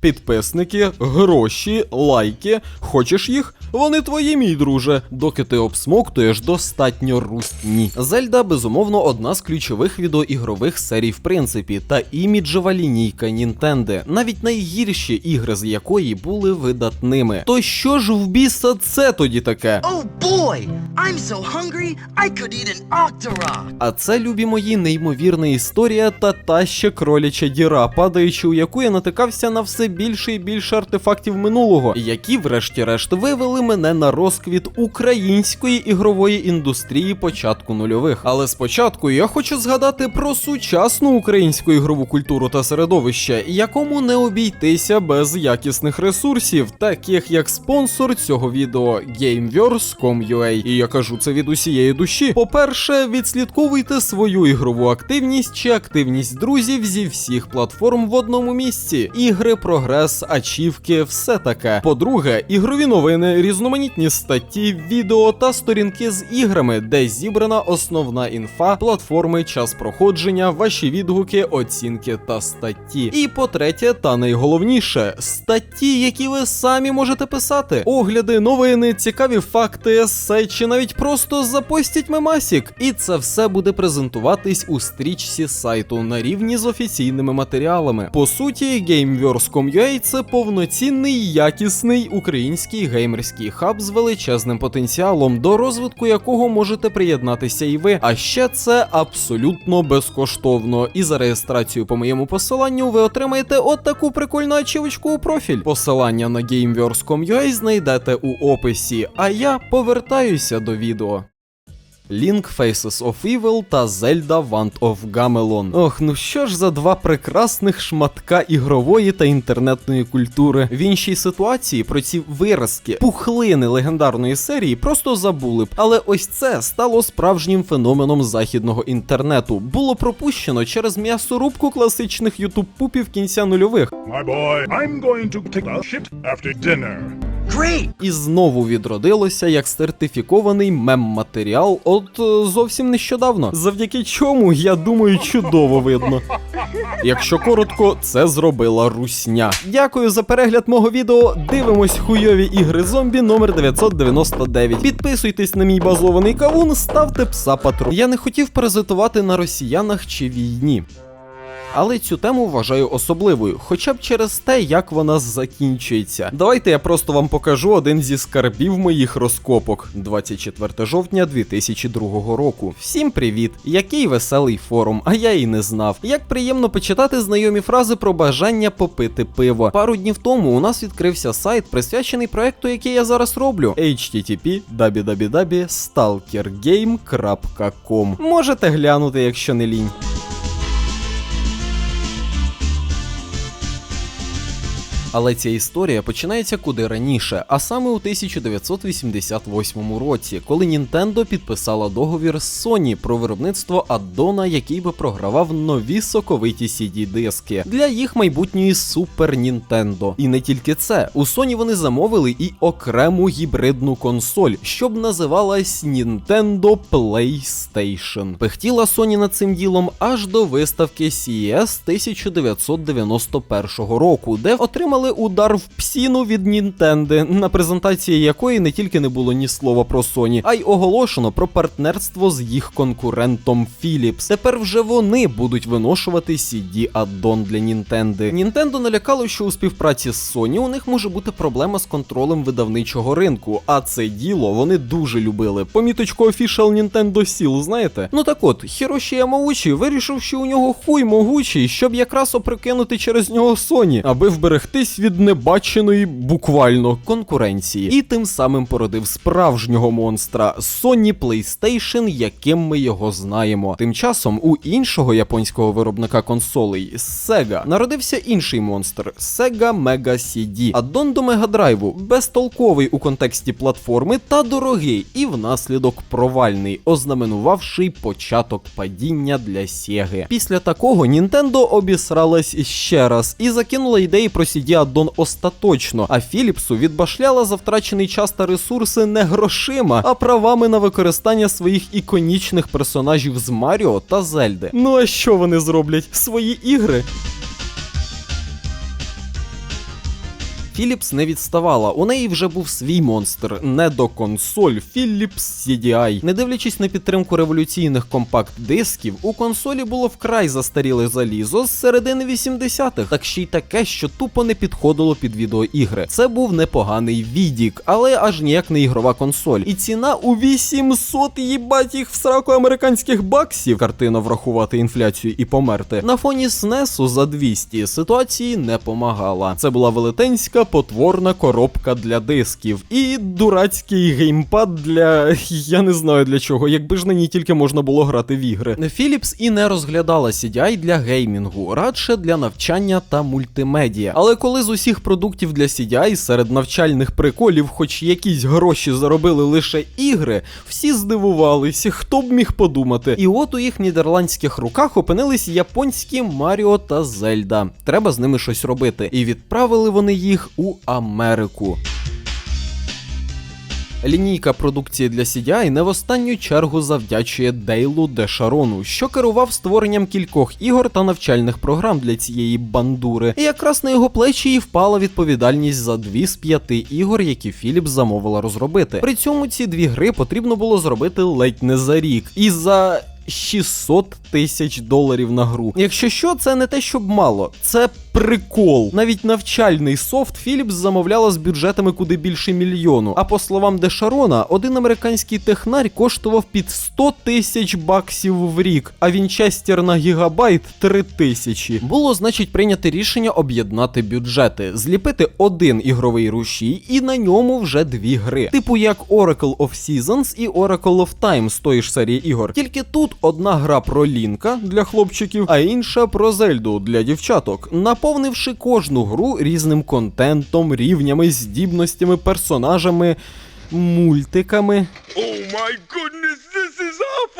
Підписники, гроші, лайки. Хочеш їх? Вони твої, мій друже, доки ти обсмоктуєш достатньо рустні. Зельда, безумовно, одна з ключових відеоігрових серій, в принципі, та іміджева лінійка Нінтенде, навіть найгірші ігри з якої були видатними. То що ж в біса це тоді таке? Oh boy, I'm so hungry I could eat an Octorok. А це, любі мої, неймовірна історія та та ще кроляча діра, падаючи у яку я натикався на все більше і більше артефактів минулого, які, врешті-решт, вивели мене на розквіт української ігрової індустрії початку нульових. Але спочатку я хочу згадати про сучасну українську ігрову культуру та середовище, якому не обійтися без якісних ресурсів, таких як спонсор цього відео Gameverse.com.ua. І я кажу це від усієї душі. По-перше, відслідковуйте свою ігрову активність чи активність друзів зі всіх платформ в одному місці. Ігри, прогрес, ачівки, все таке. По-друге, ігрові новини, різноманітні статті, відео та сторінки з іграми, де зібрана основна інфа, платформи, час проходження, ваші відгуки, оцінки та статті. І по-третє, та найголовніше, статті, які ви самі можете писати, огляди, новини, цікаві факти, есе чи навіть просто запостіть мемасік. І це все буде презентуватись у стрічці сайту на рівні з офіційними матеріалами. По суті, Gameverse.com.ua – це повноцінний якісний український геймерський хаб з величезним потенціалом, до розвитку якого можете приєднатися і ви. А ще це абсолютно безкоштовно. І за реєстрацію по моєму посиланню ви отримаєте от таку прикольну ачівочку у профіль. Посилання на Gameverse.com.ua знайдете у описі. А я повертаюся до відео. Link Faces of Evil та Zelda Wand of Gamelon. Ох, ну що ж за два прекрасних шматка ігрової та інтернетної культури. В іншій ситуації про ці виразки, пухлини легендарної серії просто забули б. Але ось це стало справжнім феноменом західного інтернету. Було пропущено через м'ясорубку класичних ютуб пупів кінця нульових. My boy, I'm going to take a shit after dinner. І знову відродилося як сертифікований мем-матеріал, от е, зовсім нещодавно. Завдяки чому, я думаю, чудово видно. Якщо коротко, це зробила русня. Дякую за перегляд мого відео. Дивимось хуйові ігри зомбі номер 999. Підписуйтесь на мій базований кавун, ставте пса патрон. Я не хотів паразитувати на росіянах чи війні. Але цю тему вважаю особливою, хоча б через те, як вона закінчується. Давайте я просто вам покажу один зі скарбів моїх розкопок 24 жовтня 2002 року. Всім привіт! Який веселий форум, а я і не знав. Як приємно почитати знайомі фрази про бажання попити пиво. Пару днів тому у нас відкрився сайт, присвячений проекту, який я зараз роблю. http www.stalkergame.com Можете глянути, якщо не лінь. Але ця історія починається куди раніше, а саме у 1988 році, коли Nintendo підписала договір з Sony про виробництво аддона, який би програвав нові соковиті cd диски для їх майбутньої Super Nintendo. І не тільки це, у Sony вони замовили і окрему гібридну консоль, щоб називалась Nintendo PlayStation. Пихтіла Sony над цим ділом аж до виставки CES 1991 року, де отримали удар в псіну від Nintendo, на презентації якої не тільки не було ні слова про Sony, а й оголошено про партнерство з їх конкурентом Philips. Тепер вже вони будуть виношувати cd аддон для Nintendo. Nintendo налякало, що у співпраці з Sony у них може бути проблема з контролем видавничого ринку, а це діло вони дуже любили. Поміточку Official Nintendo Seal, знаєте? Ну так от, Хіроші Ямаучі вирішив, що у нього хуй могучий, щоб якраз опрокинути через нього Sony, аби вберегтись від небаченої буквально конкуренції, і тим самим породив справжнього монстра Sony PlayStation, яким ми його знаємо. Тим часом у іншого японського виробника консолей Sega народився інший монстр Sega Mega CD, аддон до Мегадрайву, безтолковий у контексті платформи та дорогий, і внаслідок провальний, ознаменувавший початок падіння для Sega. Після такого Nintendo обісралась ще раз і закинула ідеї про CD аддон остаточно, а Філіпсу відбашляла за втрачений час та ресурси не грошима, а правами на використання своїх іконічних персонажів з Маріо та Зельди. Ну а що вони зроблять? Свої ігри? Philips не відставала. У неї вже був свій монстр, не до консоль Philips CDI. Не дивлячись на підтримку революційних компакт-дисків, у консолі було вкрай застаріле залізо з середини 80-х, так ще й таке, що тупо не підходило під відеоігри. Це був непоганий відік, але аж ніяк не ігрова консоль. І ціна у 800 їбать їх в сраку американських баксів. Картина врахувати інфляцію і померти. На фоні снесу за 200 ситуації не помагала. Це була велетенська потворна коробка для дисків і дурацький геймпад для я не знаю для чого, якби ж на ній тільки можна було грати в ігри. Philips і не розглядала CDI для геймінгу, радше для навчання та мультимедіа. Але коли з усіх продуктів для CDI серед навчальних приколів, хоч якісь гроші заробили лише ігри, всі здивувалися, хто б міг подумати. І от у їх нідерландських руках опинились японські Маріо та Зельда. Треба з ними щось робити. І відправили вони їх у Америку. Лінійка продукції для CDI не в останню чергу завдячує Дейлу Дешарону, що керував створенням кількох ігор та навчальних програм для цієї бандури. І якраз на його плечі і впала відповідальність за дві з п'яти ігор, які Philips замовила розробити. При цьому ці дві гри потрібно було зробити ледь не за рік. І за 600 тисяч доларів на гру. Якщо що, це не те, щоб мало, це прикол. Навіть навчальний софт Philips замовляла з бюджетами куди більше мільйону. А по словам Дешарона, один американський технарь коштував під 100 тисяч баксів в рік, а вінчестер на гігабайт 3 тисячі. Було, значить, прийняти рішення об'єднати бюджети, зліпити один ігровий рушій і на ньому вже дві гри. Типу як Oracle of Seasons і Oracle of Time з тої ж серії ігор. Тільки тут одна гра про Лінка для хлопчиків, а інша про Зельду для дівчаток, наповнивши кожну гру різним контентом, рівнями, здібностями, персонажами, мультиками. Oh my goodness,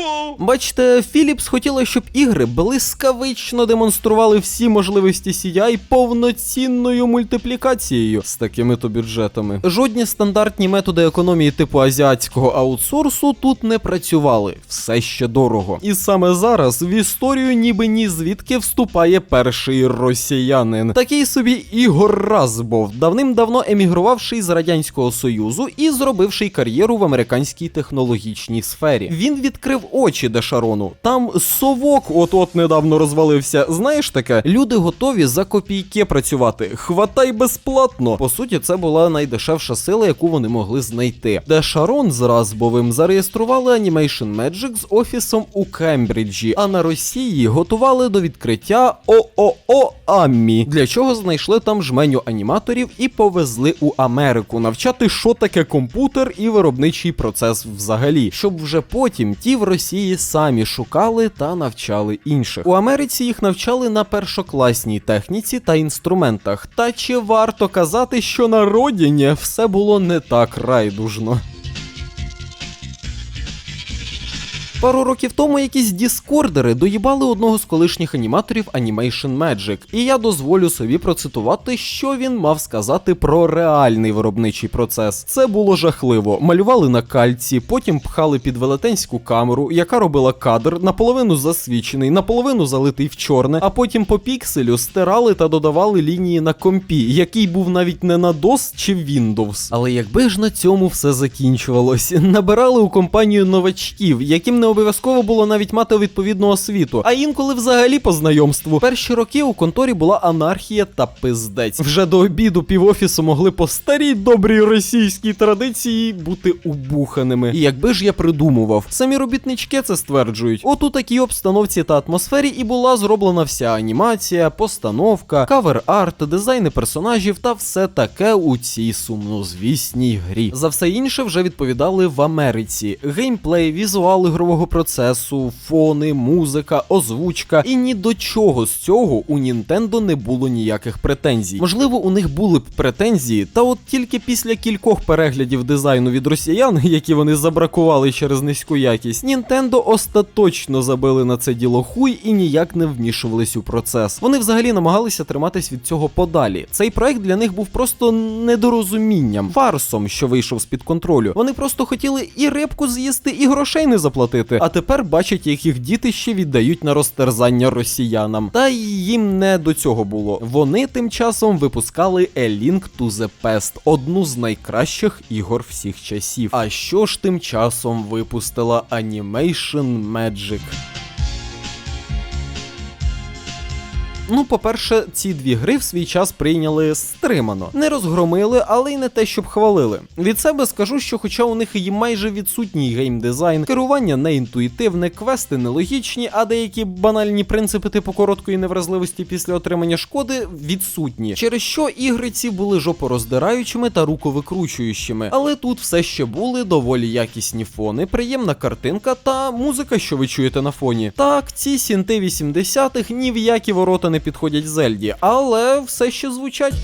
is! Бачите, Philips хотіла, щоб ігри блискавично демонстрували всі можливості CDI повноцінною мультиплікацією з такими то бюджетами. Жодні стандартні методи економії типу азіатського аутсорсу тут не працювали, все ще дорого. І саме зараз в історію ніби ні звідки вступає перший росіянин. Такий собі Ігор Разбов, давним-давно емігрувавший з радянського союзу і зробивший кар'єру в американській технологічній сфері. Він відкрив очі Дешарону. Там совок от-от недавно розвалився. Знаєш таке, люди готові за копійки працювати. Хватай безплатно. По суті, це була найдешевша сила, яку вони могли знайти. Дешарон з Разбовим зареєстрували Animation Magic з офісом у Кембриджі, а на Росії готували до відкриття ООО Аммі, для чого знайшли там жменю аніматорів і повезли у Америку навчати, що таке комп'ютер і виробничий процес взагалі, щоб вже потім ті в Росії самі шукали та навчали інших. У Америці їх навчали на першокласній техніці та інструментах. Та чи варто казати, що на родині все було не так райдужно? Пару років тому якісь діскордери доїбали одного з колишніх аніматорів Animation Magic, і я дозволю собі процитувати, що він мав сказати про реальний виробничий процес. Це було жахливо. Малювали на кальці, потім пхали під велетенську камеру, яка робила кадр, наполовину засвічений, наполовину залитий в чорне, а потім по пікселю стирали та додавали лінії на компі, який був навіть не на DOS чи Windows. Але якби ж на цьому все закінчувалось, набирали у компанію новачків, яким не обов'язково було навіть мати відповідну освіту, а інколи взагалі по знайомству. Перші роки у конторі була анархія та пиздець. Вже до обіду півофісу могли по старій добрій російській традиції бути убуханими. І якби ж я придумував, самі робітнички це стверджують. От у такій обстановці та атмосфері і була зроблена вся анімація, постановка, кавер-арт, дизайни персонажів та все таке у цій сумнозвісній грі. За все інше вже відповідали в Америці: геймплей, візуал ігрового процесу, фони, музика, озвучка. І ні до чого з цього у Нінтендо не було ніяких претензій. Можливо, у них були б претензії, та от тільки після кількох переглядів дизайну від росіян, які вони забракували через низьку якість, Нінтендо остаточно забили на це діло хуй і ніяк не вмішувались у процес. Вони взагалі намагалися триматись від цього подалі. Цей проект для них був просто недорозумінням, фарсом, що вийшов з під контролю. Вони просто хотіли і рибку з'їсти, і грошей не заплатити. Робити. А тепер бачать, як їх діти ще віддають на розтерзання росіянам. Та їм не до цього було. Вони тим часом випускали A Link to the Past, одну з найкращих ігор всіх часів. А що ж тим часом випустила Animation Magic? Ну, по-перше, ці дві гри в свій час прийняли стримано. Не розгромили, але й не те, щоб хвалили. Від себе скажу, що хоча у них і майже відсутній геймдизайн, керування не інтуїтивне, квести нелогічні, а деякі банальні принципи типу короткої невразливості після отримання шкоди відсутні. Через що ігри ці були жопороздираючими та руковикручуючими. Але тут все ще були доволі якісні фони, приємна картинка та музика, що ви чуєте на фоні. Так, ці сінти 80-х ні в які ворота не підходять Зельді, але все ще звучать.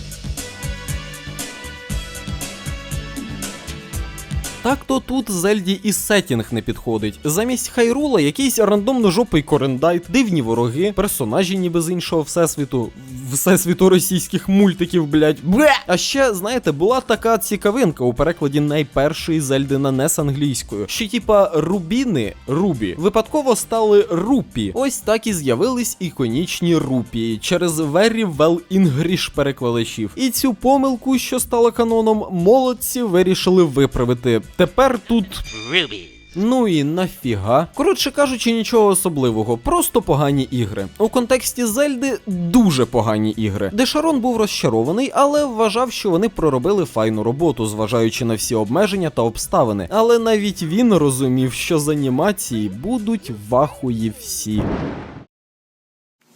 Так то тут Зельді і сетінг не підходить. Замість Хайрула якийсь рандомно жопий корендайт, дивні вороги, персонажі ніби з іншого всесвіту, всесвіту російських мультиків, блять. Бе! А ще, знаєте, була така цікавинка у перекладі найпершої Зельди на NES англійською, що типа рубіни рубі випадково стали рупі. Ось так і з'явились іконічні рупії через Very Well English перекладачів. І цю помилку, що стала каноном, молодці вирішили виправити. Тепер тут. Ну і нафіга. Коротше кажучи, нічого особливого, просто погані ігри. У контексті Зельди дуже погані ігри. Де Шарон був розчарований, але вважав, що вони проробили файну роботу, зважаючи на всі обмеження та обставини. Але навіть він розумів, що з анімації будуть вахуї всі.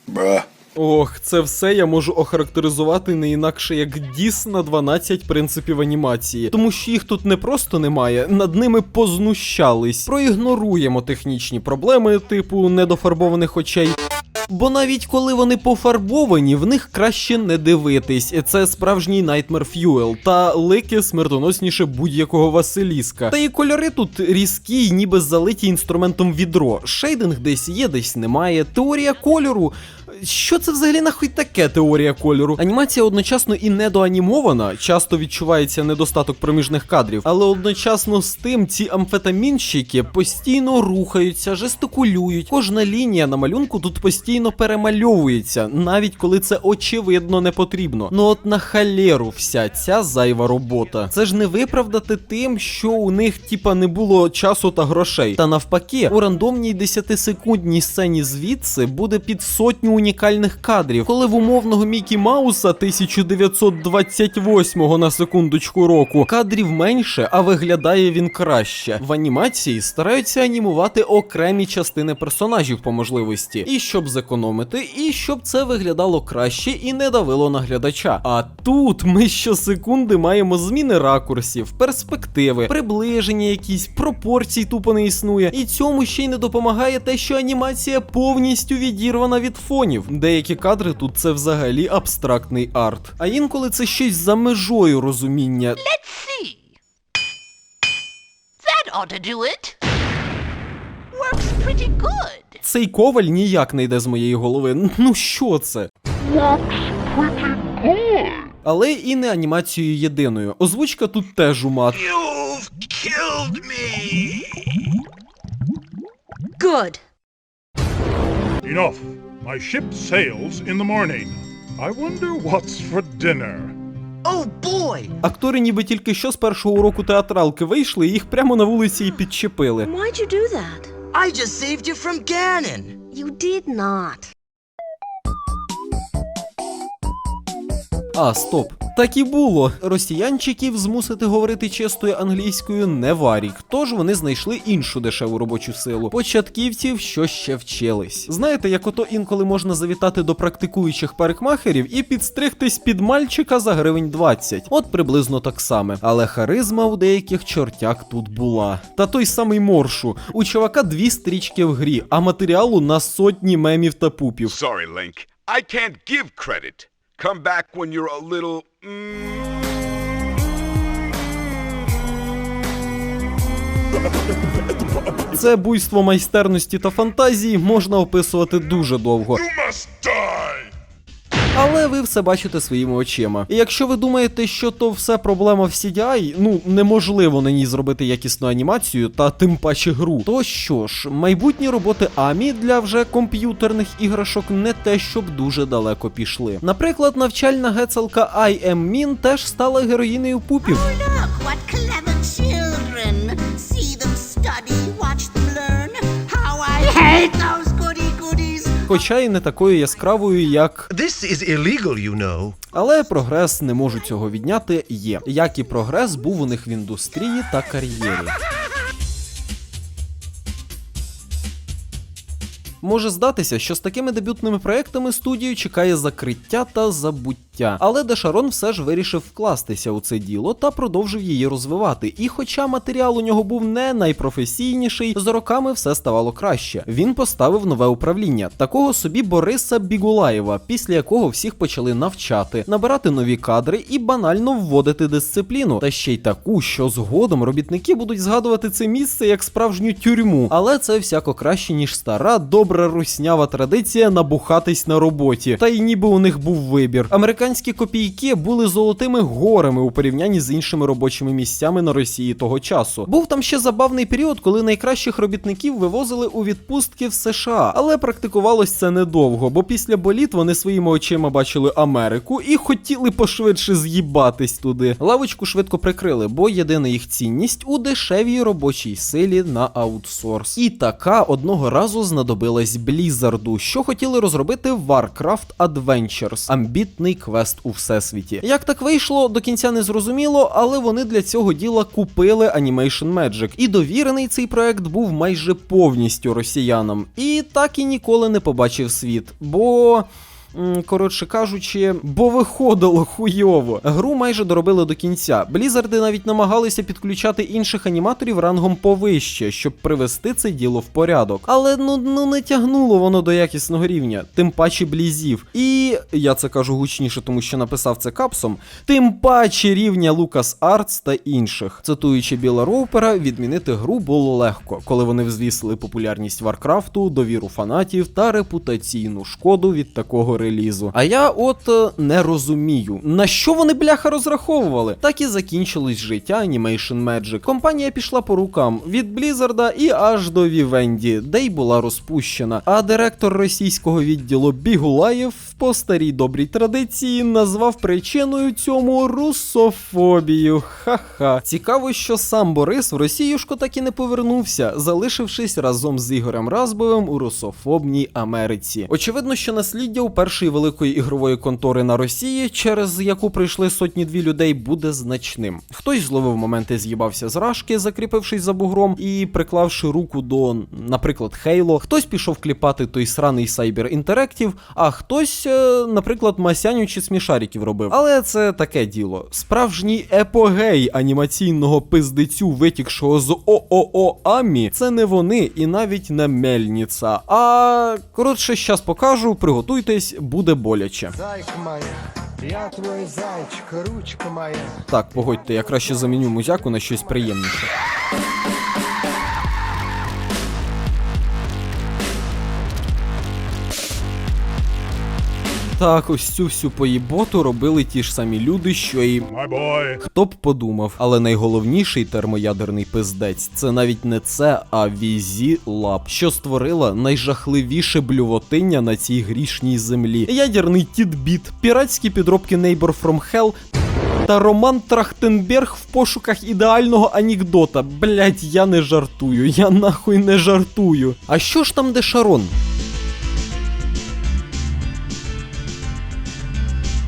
Bruh. Ох, це все я можу охарактеризувати не інакше як діс на 12 принципів анімації, тому що їх тут не просто немає, над ними познущались. Проігноруємо технічні проблеми, типу недофарбованих очей. Бо навіть коли вони пофарбовані, в них краще не дивитись. Це справжній Nightmare Fuel та лики смертоносніше будь-якого Василіска. Та і кольори тут різкі, ніби залиті інструментом відро. Шейдинг десь є, десь немає. Теорія кольору. Що це взагалі нахуй таке теорія кольору? Анімація одночасно і недоанімована, часто відчувається недостаток проміжних кадрів, але одночасно з тим ці амфетамінщики постійно рухаються, жестикулюють. Кожна лінія на малюнку тут постійно перемальовується, навіть коли це очевидно не потрібно. Ну от на халеру вся ця зайва робота. Це ж не виправдати тим, що у них типа не було часу та грошей. Та навпаки, у рандомній 10-секундній сцені звідси буде під сотню унікальних кадрів, коли в умовного Мікі Мауса 1928 на секундочку року кадрів менше, а виглядає він краще. В анімації стараються анімувати окремі частини персонажів по можливості, і щоб зекономити, і щоб це виглядало краще і не давило на глядача. А тут ми щосекунди маємо зміни ракурсів, перспективи, приближення якісь, пропорцій тупо не існує. І цьому ще й не допомагає те, що анімація повністю відірвана від фонів. Деякі кадри тут це взагалі абстрактний арт. А інколи це щось за межою розуміння. see. That ought to do it. Works pretty good. Цей коваль ніяк не йде з моєї голови. Ну що це? Але і не анімацією єдиною. Озвучка тут теж умат. You've killed me! Good. Enough. My ship sails in the morning. I wonder what's for dinner. Oh boy! Актори ніби тільки що з першого уроку театралки вийшли, і їх прямо на вулиці і підчепили. Why'd you do that? I just saved you from Ganon! You did not. А, стоп. Так і було. Росіянчиків змусити говорити чистою англійською не варік, тож вони знайшли іншу дешеву робочу силу. Початківців, що ще вчились. Знаєте, як ото інколи можна завітати до практикуючих парикмахерів і підстригтись під мальчика за гривень 20. От приблизно так саме. Але харизма у деяких чортяк тут була. Та той самий моршу. У чувака дві стрічки в грі, а матеріалу на сотні мемів та пупів. Sorry, Link. I can't give credit. Come back when you're a little. Mm, Це буйство майстерності та фантазії можна описувати дуже довго. You must die! Але ви все бачите своїми очима. І якщо ви думаєте, що то все проблема в CDI, ну неможливо на ній зробити якісну анімацію та тим паче гру. То що ж, майбутні роботи Амі для вже комп'ютерних іграшок не те, щоб дуже далеко пішли. Наприклад, навчальна гецалка I Am Min теж стала героїнею пупів. Look, what Хоча й не такою яскравою, як This is illegal, you know. Але прогрес не можу цього відняти є. Як і прогрес був у них в індустрії та кар'єрі. Може здатися, що з такими дебютними проектами студію чекає закриття та забуття. Але Дешарон все ж вирішив вкластися у це діло та продовжив її розвивати. І хоча матеріал у нього був не найпрофесійніший, з роками все ставало краще. Він поставив нове управління, такого собі Бориса Бігулаєва, після якого всіх почали навчати, набирати нові кадри і банально вводити дисципліну. Та ще й таку, що згодом робітники будуть згадувати це місце як справжню тюрму. Але це всяко краще, ніж стара, добра руснява традиція набухатись на роботі. Та й ніби у них був вибір. Американські копійки були золотими горами у порівнянні з іншими робочими місцями на Росії того часу. Був там ще забавний період, коли найкращих робітників вивозили у відпустки в США, але практикувалось це недовго, бо після боліт вони своїми очима бачили Америку і хотіли пошвидше з'їбатись туди. Лавочку швидко прикрили, бо єдина їх цінність у дешевій робочій силі на аутсорс. І така одного разу знадобилась Блізарду, що хотіли розробити Warcraft Adventures, амбітний квест у всесвіті. Як так вийшло, до кінця не зрозуміло, але вони для цього діла купили Animation Magic. І довірений цей проект був майже повністю росіянам. І так і ніколи не побачив світ. Бо. Коротше кажучи, бо виходило хуйово. Гру майже доробили до кінця. Блізарди навіть намагалися підключати інших аніматорів рангом повище, щоб привести це діло в порядок. Але ну, ну не тягнуло воно до якісного рівня, тим паче блізів. І я це кажу гучніше, тому що написав це капсом. Тим паче рівня Lucas Arts та інших. Цитуючи Біла Роупера, відмінити гру було легко, коли вони взвісили популярність Варкрафту, довіру фанатів та репутаційну шкоду від такого релізу. А я от е, не розумію, на що вони бляха розраховували. Так і закінчилось життя Animation Magic. Компанія пішла по рукам від Блізарда і аж до Вівенді, де й була розпущена. А директор російського відділу Бігулаєв по старій добрій традиції назвав причиною цьому русофобію. Ха-ха. Цікаво, що сам Борис в Росіюшку так і не повернувся, залишившись разом з Ігорем Разбовим у русофобній Америці. Очевидно, що насліддя у першої великої ігрової контори на Росії, через яку прийшли сотні дві людей, буде значним. Хтось зловив моменти, з'їбався з рашки, закріпившись за бугром і приклавши руку до, наприклад, Хейло. Хтось пішов кліпати той сраний Cyber Interactive, а хтось, е, наприклад, масянючи смішариків робив. Але це таке діло. Справжній епогей анімаційного пиздецю, витікшого з ООО Амі, це не вони і навіть не мельниця. А коротше, щас покажу, приготуйтесь, буде боляче. Зайка моя, я твой зайчик, ручка моя. Так, погодьте, я краще заміню музяку на щось приємніше. Так, ось цю всю поїботу робили ті ж самі люди, що і. Хто б подумав, але найголовніший термоядерний пиздець це навіть не це, а Візі Лаб, що створила найжахливіше блювотиння на цій грішній землі. Ядерний тітбіт, піратські підробки Neighbor from Hell та Роман Трахтенберг в пошуках ідеального анекдота. Блять, я не жартую, я нахуй не жартую. А що ж там де Шарон?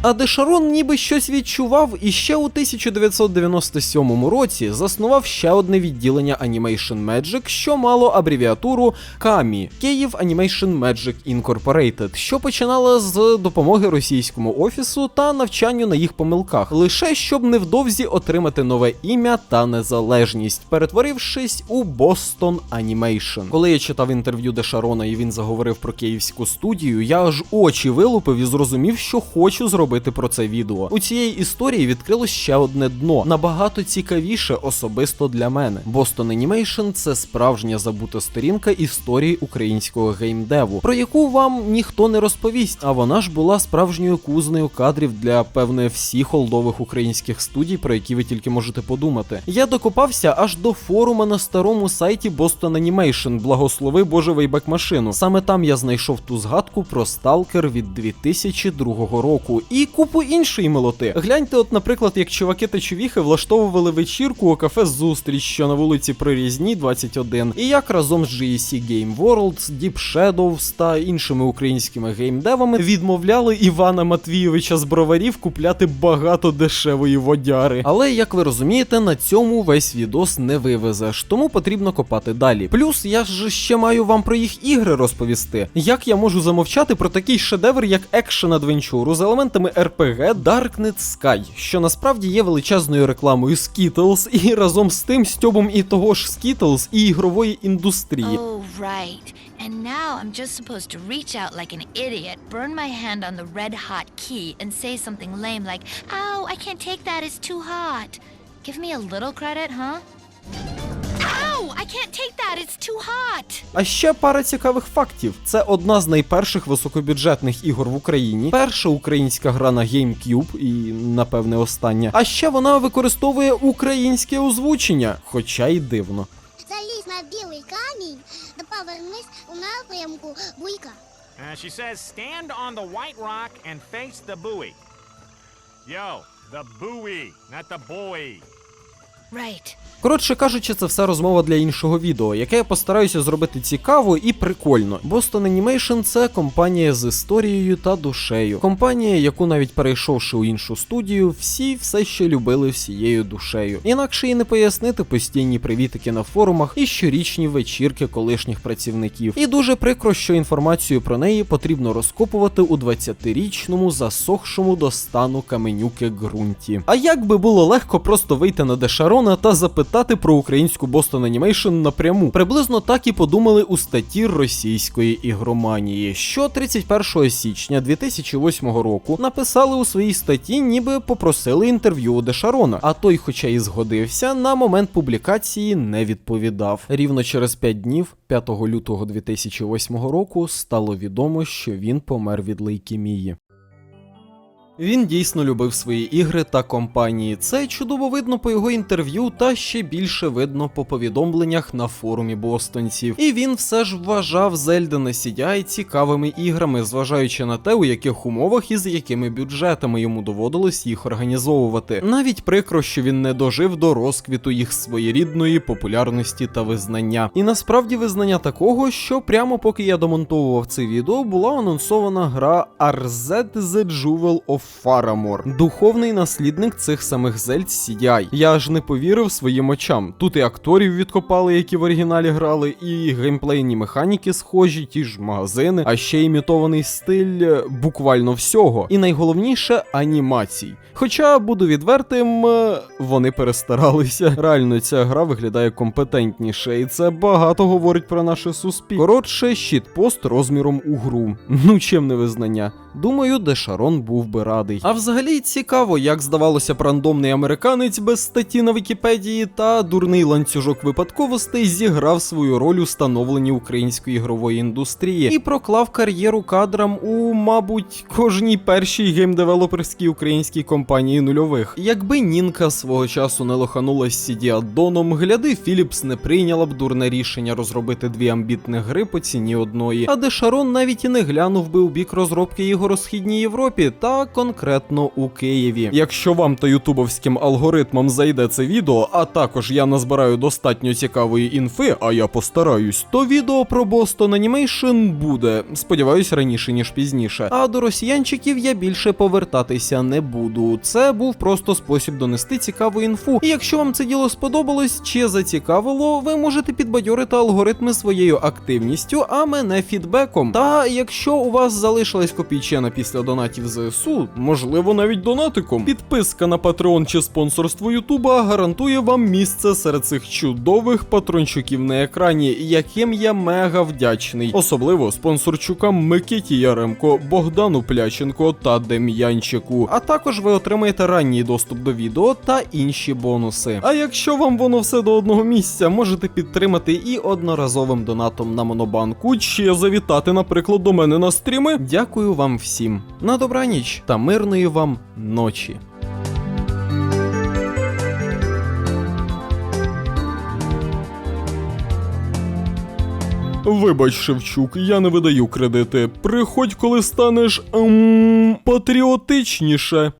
А Дешарон ніби щось відчував і ще у 1997 році заснував ще одне відділення Animation Magic, що мало абревіатуру KAMI – Київ Animation Magic Incorporated, що починала з допомоги російському офісу та навчанню на їх помилках, лише щоб невдовзі отримати нове ім'я та незалежність, перетворившись у Boston Animation. Коли я читав інтерв'ю Дешарона і він заговорив про київську студію, я аж очі вилупив і зрозумів, що хочу зробити зробити про це відео. У цієї історії відкрилось ще одне дно, набагато цікавіше особисто для мене. Boston Animation – це справжня забута сторінка історії українського геймдеву, про яку вам ніхто не розповість. А вона ж була справжньою кузнею кадрів для певне всіх олдових українських студій, про які ви тільки можете подумати. Я докопався аж до форума на старому сайті Boston Animation, благослови Боже Вейбек машину. Саме там я знайшов ту згадку про сталкер від 2002 року і купу іншої милоти. Гляньте, от, наприклад, як чуваки та чувіхи влаштовували вечірку у кафе Зустріч, що на вулиці Прирізні 21, і як разом з GEC Game World, Deep Shadows та іншими українськими геймдевами відмовляли Івана Матвійовича з броварів купляти багато дешевої водяри. Але як ви розумієте, на цьому весь відос не вивезеш, тому потрібно копати далі. Плюс я ж ще маю вам про їх ігри розповісти. Як я можу замовчати про такий шедевр, як екшен адвенчуру з елементами RPG Darknet Sky, що насправді є величезною рекламою Skittles і разом з тим стьобом і того ж Skittles і ігрової індустрії. Oh, right. And now I'm just supposed to reach out like an idiot, burn my hand on the red hot key, and say something lame like, Ow, I can't take that, it's too hot. Give me a little credit, huh? Ow, I can't take that, it's too hot. А ще пара цікавих фактів: це одна з найперших високобюджетних ігор в Україні, перша українська гра на GameCube і, напевне, остання. А ще вона використовує українське озвучення, хоча й дивно. Залізь на білий камінь та повернись у напрямку буйка. Uh, she says, stand on the white rock and face the buoy. Yo, the buoy, not the buoy. Right. Коротше кажучи, це все розмова для іншого відео, яке я постараюся зробити цікаво і прикольно. Boston Animation – це компанія з історією та душею. Компанія, яку навіть перейшовши у іншу студію, всі все ще любили всією душею. Інакше і не пояснити постійні привітики на форумах і щорічні вечірки колишніх працівників. І дуже прикро, що інформацію про неї потрібно розкопувати у 20-річному засохшому до стану каменюки ґрунті. А як би було легко просто вийти на Дешарона та запитати про українську Boston Animation напряму. Приблизно так і подумали у статті російської ігроманії, що 31 січня 2008 року написали у своїй статті, ніби попросили інтерв'ю у Дешарона. А той, хоча і згодився, на момент публікації не відповідав. Рівно через 5 днів, 5 лютого 2008 року, стало відомо, що він помер від лейкемії. Він дійсно любив свої ігри та компанії. Це чудово видно по його інтерв'ю, та ще більше видно по повідомленнях на форумі бостонців. І він все ж вважав Zelda на CDI цікавими іграми, зважаючи на те, у яких умовах і з якими бюджетами йому доводилось їх організовувати. Навіть прикро, що він не дожив до розквіту їх своєрідної популярності та визнання. І насправді визнання такого, що прямо поки я домонтовував це відео, була анонсована гра RZ The Jewel of Faramore, духовний наслідник цих самих Зельд CDI. Я аж не повірив своїм очам. Тут і акторів відкопали, які в оригіналі грали, і геймплейні механіки схожі, ті ж магазини, а ще імітований стиль е, буквально всього. І найголовніше анімацій. Хоча буду відвертим, е, вони перестаралися. Реально, ця гра виглядає компетентніше, і це багато говорить про наше суспільство. Коротше, щитпост розміром у гру. Ну чим не визнання. Думаю, Дешарон був би радий. А взагалі цікаво, як здавалося б рандомний американець без статті на Вікіпедії та дурний ланцюжок випадковостей зіграв свою роль у становленні української ігрової індустрії і проклав кар'єру кадрам у, мабуть, кожній першій геймдевелоперській українській компанії нульових. Якби Нінка свого часу не лоханулась CD аддоном, гляди, Філіпс не прийняла б дурне рішення розробити дві амбітних гри по ціні одної, а де Шарон навіть і не глянув би у бік розробки ігор східній Європі та конкретно у Києві. Якщо вам та ютубовським алгоритмам зайде це відео, а також я назбираю достатньо цікавої інфи, а я постараюсь, то відео про Boston Animation буде. Сподіваюсь, раніше ніж пізніше. А до росіянчиків я більше повертатися не буду. Це був просто спосіб донести цікаву інфу. І якщо вам це діло сподобалось чи зацікавило, ви можете підбадьорити алгоритми своєю активністю, а мене фідбеком. Та якщо у вас залишилась копійчина наречена після донатів ЗСУ, можливо, навіть донатиком. Підписка на Patreon чи спонсорство Ютуба гарантує вам місце серед цих чудових патрончуків на екрані, яким я мега вдячний. Особливо спонсорчукам Микиті Яремко, Богдану Пляченко та Дем'янчику. А також ви отримаєте ранній доступ до відео та інші бонуси. А якщо вам воно все до одного місця, можете підтримати і одноразовим донатом на монобанку, чи завітати, наприклад, до мене на стріми. Дякую вам всім. На добраніч та мирної вам ночі. Вибач, Шевчук, я не видаю кредити. Приходь, коли станеш ем, патріотичніше.